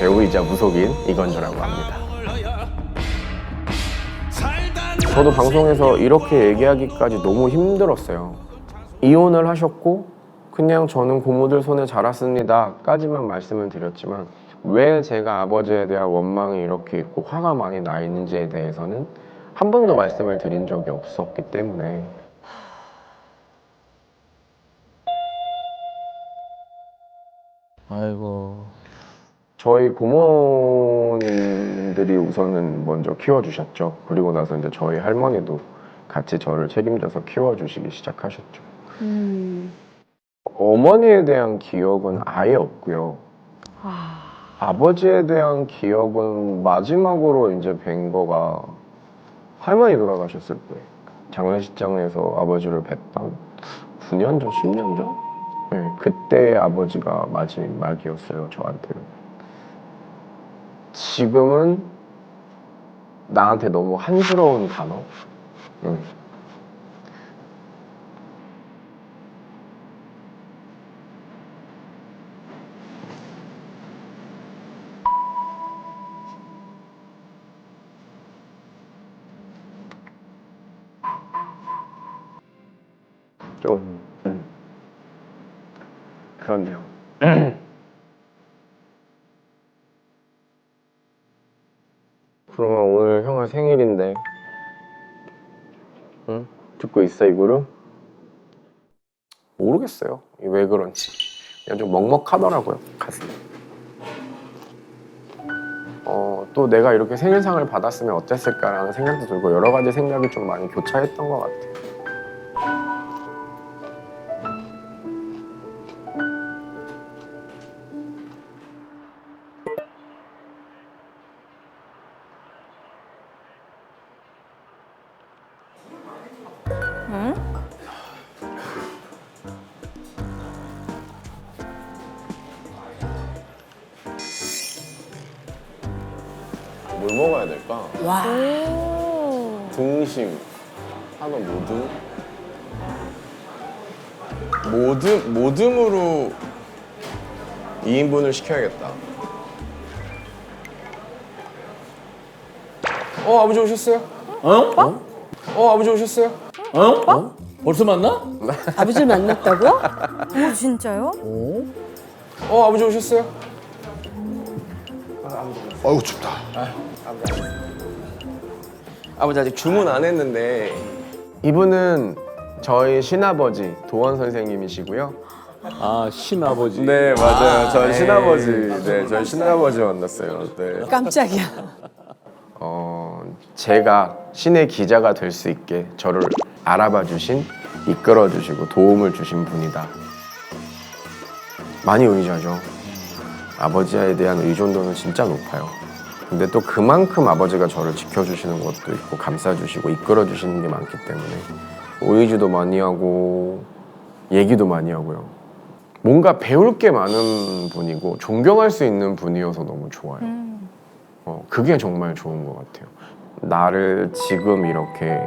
배우이자 무속인 이건주라고 합니다. 저도 방송에서 이렇게 얘기하기까지 너무 힘들었어요. 이혼을 하셨고 그냥 저는 고모들 손에 자랐습니다까지만 말씀을 드렸지만 왜 제가 아버지에 대한 원망이 이렇게 있고 화가 많이 나 있는지에 대해서는 한 번도 말씀을 드린 적이 없었기 때문에 아이고. 저희 부모님들이 우선은 먼저 키워주셨죠. 그리고 나서 이제 저희 할머니도 같이 저를 책임져서 키워주시기 시작하셨죠. 어머니에 대한 기억은 아예 없고요. 아 버지에 대한 기억은 마지막으로 이제 뵌 거가 할머니 돌아가셨을 때 장례식장에서 아버지를 뵀던 9년 전, 10년 전? 네, 그때 아버지가 마지막이었어요, 저한테는. 지금은 나한테 너무 한스러운 단어? 응. 좀 음. 그렇네요. 그러면 오늘 형아 생일인데, 응? 듣고 있어 이 그룹? 모르겠어요. 이왜 그런지. 그냥 좀 먹먹하더라고요 가슴이. 어, 또 내가 이렇게 생일상을 받았으면 어땠을까라는 생각도 들고 여러 가지 생각이 좀 많이 교차했던 것 같아요. 뭘 먹어야 될까? 와. 등심, 한우 모듬. 모듬 모듬으로 2인분을 시켜야겠다. 어 아버지 오셨어요? 어? 어 아버지 오셨어요? 어? 어? 벌써 만나? 아버지를 만났다고? 오 진짜요? 어 아버지 오셨어요? 어우 춥다. 아버지 아직 주문 안 했는데 이분은 저희 신아버지 도원 선생님이시고요. 아, 신아버지. 네 맞아요. 저희 네. 신아버지, 네 저희 신아버지 만났어요. 네. 깜짝이야. 어, 제가 신의 기자가 될 수 있게 저를 알아봐 주신, 이끌어 주시고 도움을 주신 분이다. 많이 의지하죠. 아버지에 대한 의존도는 진짜 높아요. 근데 또 그만큼 아버지가 저를 지켜주시는 것도 있고 감싸주시고 이끌어 주시는 게 많기 때문에 의지도 많이 하고 얘기도 많이 하고요. 뭔가 배울 게 많은 분이고 존경할 수 있는 분이어서 너무 좋아요. 어, 그게 정말 좋은 것 같아요. 나를 지금 이렇게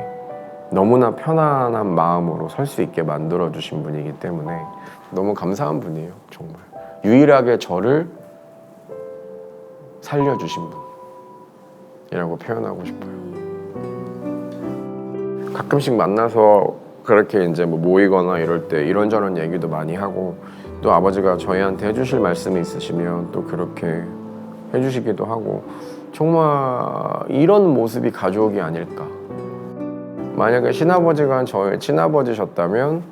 너무나 편안한 마음으로 설 수 있게 만들어 주신 분이기 때문에 너무 감사한 분이에요, 정말. 유일하게 저를 살려주신 분이라고 표현하고 싶어요. 가끔씩 만나서 그렇게 이제 뭐 모이거나 이럴 때 이런저런 얘기도 많이 하고 또 아버지가 저희한테 해주실 말씀이 있으시면 또 그렇게 해주시기도 하고 정말 이런 모습이 가족이 아닐까. 만약에 친아버지가 저의 친아버지셨다면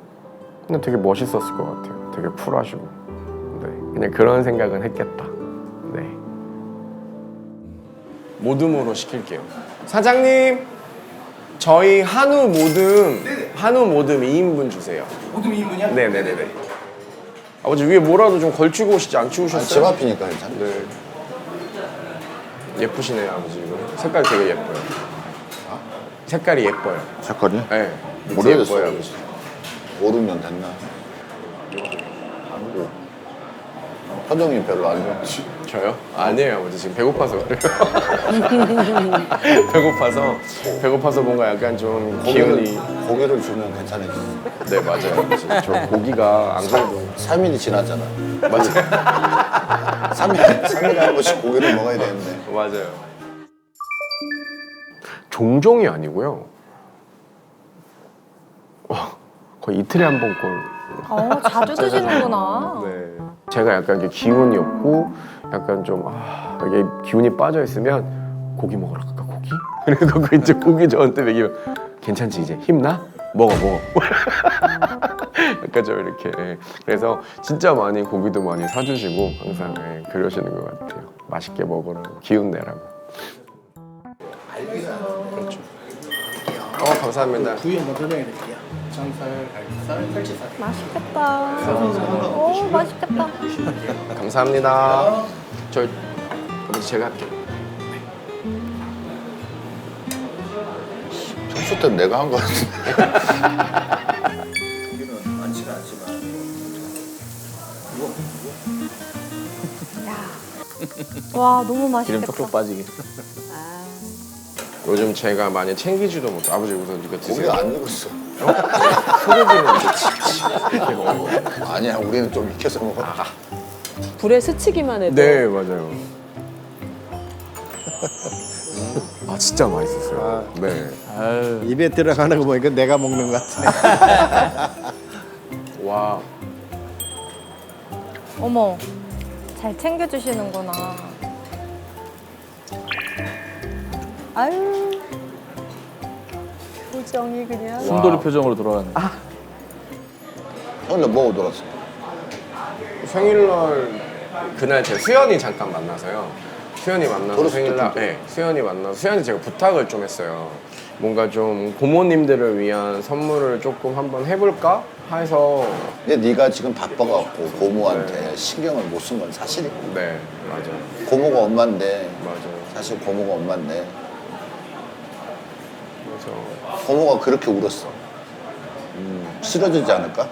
되게 멋있었을 것 같아요. 되게 쿨하시고. 네, 그냥 그런 생각은 했겠다 모듬으로 시킬게요 사장님 저희 한우 모듬 한우 모듬 2인분 주세요 모듬 2인분이요? 네네네네 아버지 위에 뭐라도 좀 걸치고 오시지 안 아, 추우셨어요? 집 앞이니까 괜찮네. 네. 예쁘시네요, 아버지. 이거. 색깔 되게 예뻐요. 색깔이 예뻐요. 색깔이? 네. 모르겠어. 예뻐요, 아버지. 5, 6년 됐나? 표정이 별로 안 좋지. 저요? 아니에요, 아버지. 지금 배고파서 그래요. 배고파서, 배고파서 뭔가 약간 좀 고기를, 기운이. 고기를 주면 괜찮아졌어. 네, 맞아요. 저 고기가 안 그래도. 3일이 지났잖아. 맞아요. 3일, 3일에 한 번씩 고기를 먹어야 되는데. 맞아요. 종종이 아니고요. 와, 거의 이틀에 한 번 꼴. 어, 자주 드시는구나. 네. 제가 약간 이게 기운이 없고 약간 좀 아, 이게 기운이 빠져 있으면 고기 먹으러 갈까 고기? 그래서 그 이제 고기 저한테 먹이면 괜찮지 이제 힘나? 먹어 먹어. 약간 좀 이렇게 예. 그래서 진짜 많이 고기도 많이 사주시고 항상 예, 그러시는 것 같아요. 맛있게 먹으라고 기운 내라고. 그렇죠. 어 감사합니다. 부위 한번 설명해 장살, 갈비살, 칼치살. 맛있겠다. 오, 맛있겠다. 감사합니다. 저 그럼 제가 할게요. 청소 때 내가 한 거 같은데. 와, 너무 맛있겠다. 촉촉 빠지게. 요즘 제가 많이 챙기지도 못. 아버지 우선 이거 드세요. 고기가 안 익었어. 소고기는 이제 치- 이렇게 거. 아니야, 우리는 좀 익혀서 먹어. 불에 스치기만 해도 네 맞아요. 아 진짜 맛있었어요. 네. 아유. 입에 들어가는 거 보니까 내가 먹는 것 같아. 와 어머, 잘 챙겨주시는구나. 아유, 표정이 그냥. 순돌이 표정으로 돌아가네. 오늘 뭐 오더랐어? 생일날 그날 제 수연이 잠깐 만나서요. 수연이 만나서 어렸을 생일날? 네, 수연이 만나서 수연이 제가 부탁을 좀 했어요. 뭔가 좀 고모님들을 위한 선물을 조금 한번 해볼까 해서 근데 네가 지금 바빠갖고 고모한테 신경을 못 쓴 건 사실이고 네 맞아요, 고모가 엄마인데 맞아요. 사실 고모가 엄마인데 그래서 고모가 그렇게 울었어. 쓰러지지 않을까?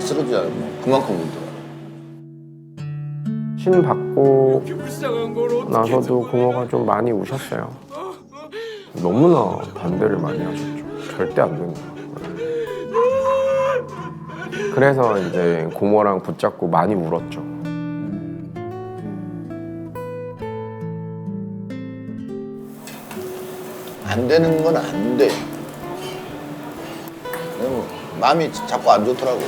쓰러지지 않으면 그만큼 울더라. 신 받고 나서도 고모가 좀 많이 우셨어요. 너무나 반대를 많이 하셨죠. 절대 안 된다. 그래서 이제 고모랑 붙잡고 많이 울었죠. 안 되는 건 안 돼. 마음이 자꾸 안 좋더라고.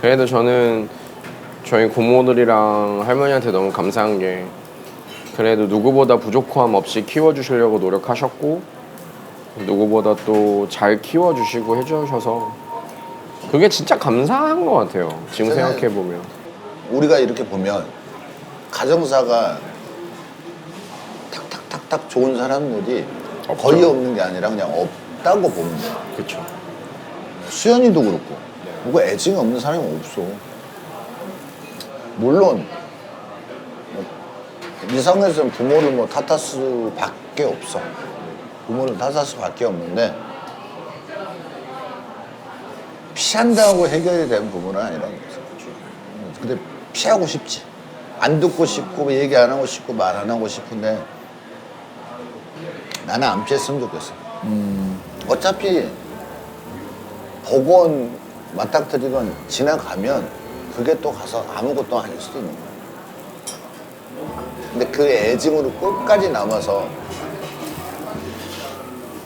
그래도 저는 저희 고모들이랑 할머니한테 너무 감사한 게 그래도 누구보다 부족함 없이 키워주시려고 노력하셨고 누구보다 또 잘 키워주시고 해주셔서 그게 진짜 감사한 것 같아요. 지금 세상에. 생각해 보면. 우리가 이렇게 보면 가정사가 탁탁탁탁 좋은 사람들이. 거의 없는 게 아니라 그냥 없다고 보면 돼. 그렇죠. 수연이도 그렇고 뭐가 애증이 없는 사람이 없어. 물론 뭐 이상에서는 부모를 뭐 탓할 수밖에 없어. 부모를 탓할 수밖에 없는데 피한다고 해결이 되는 부분은 아니라는 거죠. 근데 피하고 싶지. 안 듣고 싶고 얘기 안 하고 싶고 말 안 하고 싶은데 나는 안 피했으면 좋겠어. 어차피 복원 맞닥뜨리건 지나가면 그게 또 가서 아무것도 아닐 수도 있는 거야. 근데 그 애증으로 끝까지 남아서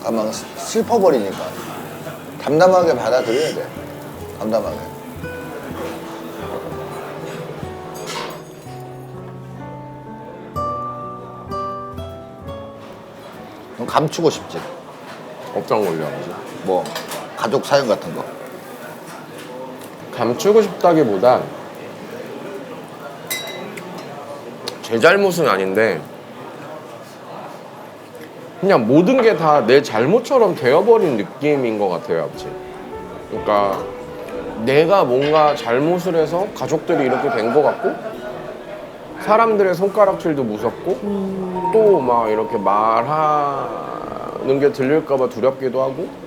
가만 슬- 슬퍼버리니까 담담하게 받아들여야 돼. 담담하게. 감추고 싶지. 어떤 걸요, 아버지? 뭐 가족 사연 같은 거. 감추고 싶다기보단 제 잘못은 아닌데 그냥 모든 게 다 내 잘못처럼 되어버린 느낌인 것 같아요, 아버지. 그러니까 내가 뭔가 잘못을 해서 가족들이 이렇게 된 것 같고 사람들의 손가락질도 무섭고 또 막 이렇게 말하는 게 들릴까봐 두렵기도 하고 음,